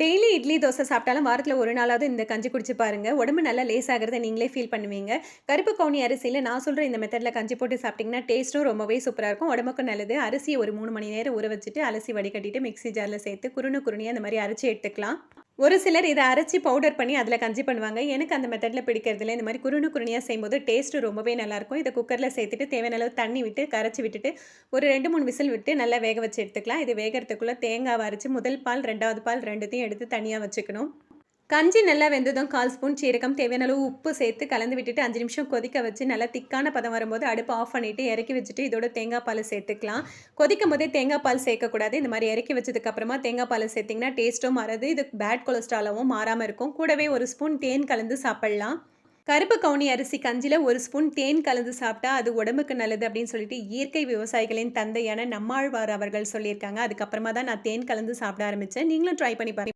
Daily idli dosa சாப்பிட்டாலும் வாரத்தில் ஒரு நாளாவது இந்த கஞ்சி குடிச்சு பாருங்க. உடம்பு நல்லா லேஸ் ஆகிறத நீங்களே ஃபீல் பண்ணுவீங்க. கருப்பு கவுனி அரிசியில் நான் சொல்கிற இந்த மெத்தடில் கஞ்சி போட்டு சாப்பிட்டிங்கன்னா டேஸ்ட்டும் ரொம்பவே சூப்பராக இருக்கும். உடம்புக்கும் நல்லது. அரிசியை ஒரு மூணு மணி நேரம் ஊற வச்சுட்டு அலசி வடிகட்டிட்டு மிக்ஸி ஜாரில் சேர்த்து குருணு குருணியாக அந்த மாதிரி அரைச்சி எடுத்துக்கலாம். ஒரு சிலர் இதை அரைச்சி பவுடர் பண்ணி அதில் கஞ்சி பண்ணுவாங்க. எனக்கு அந்த மெத்தடில் பிடிக்கிறதுல இந்த மாதிரி குருணு குருணியாக செய்யும்போது டேஸ்ட்டு ரொம்பவே நல்லாயிருக்கும். இதை குக்கரில் சேர்த்துட்டு தேவையான அளவு தண்ணி விட்டு கரைச்சி விட்டுட்டு ஒரு ரெண்டு மூணு விசில் விட்டு நல்லா வேக வச்சு எடுத்துக்கலாம். இது வேகிறதுக்குள்ளே தேங்காய் அரைச்சி முதல் பால் ரெண்டாவது பால் ரெண்டுத்தையும் எடுத்து தனியாக வச்சுக்கணும். கஞ்சி நல்லா வெந்ததும் கால் ஸ்பூன் சீரகம் தேவையான அளவு உப்பு சேர்த்து கலந்து விட்டுட்டு அஞ்சு நிமிஷம் கொதிக்க வச்சு நல்லா திக்கான பதம் வரும்போது அடுப்பு ஆஃப் பண்ணிவிட்டு இறக்கி வச்சுட்டு இதோட தேங்காய் பால் சேர்த்துக்கலாம். கொதிக்கும் போதே தேங்காய் பால் சேர்க்கக்கூடாது. இந்த மாதிரி இறக்கி வச்சதுக்கப்புறமா தேங்காய் பால் சேர்த்திங்கன்னா டேஸ்ட்டும் மாறாது. இது பேட் கொலஸ்ட்ராலாவும் மாறாமல் இருக்கும். கூடவே ஒரு ஸ்பூன் தேன் கலந்து சாப்பிட்லாம். கருப்பு கவுனி அரிசி கஞ்சியில் ஒரு ஸ்பூன் தேன் கலந்து சாப்பிட்டா அது உடம்புக்கு நல்லது அப்படின்னு சொல்லிட்டு இயற்கை விவசாயிகளின் தந்தையான நம்மாழ்வார் அவர்கள் சொல்லியிருக்காங்க. அதுக்கப்புறமா தான் நான் தேன் கலந்து சாப்பிட ஆரம்பித்தேன் நீங்களும் ட்ரை பண்ணி பாருங்க.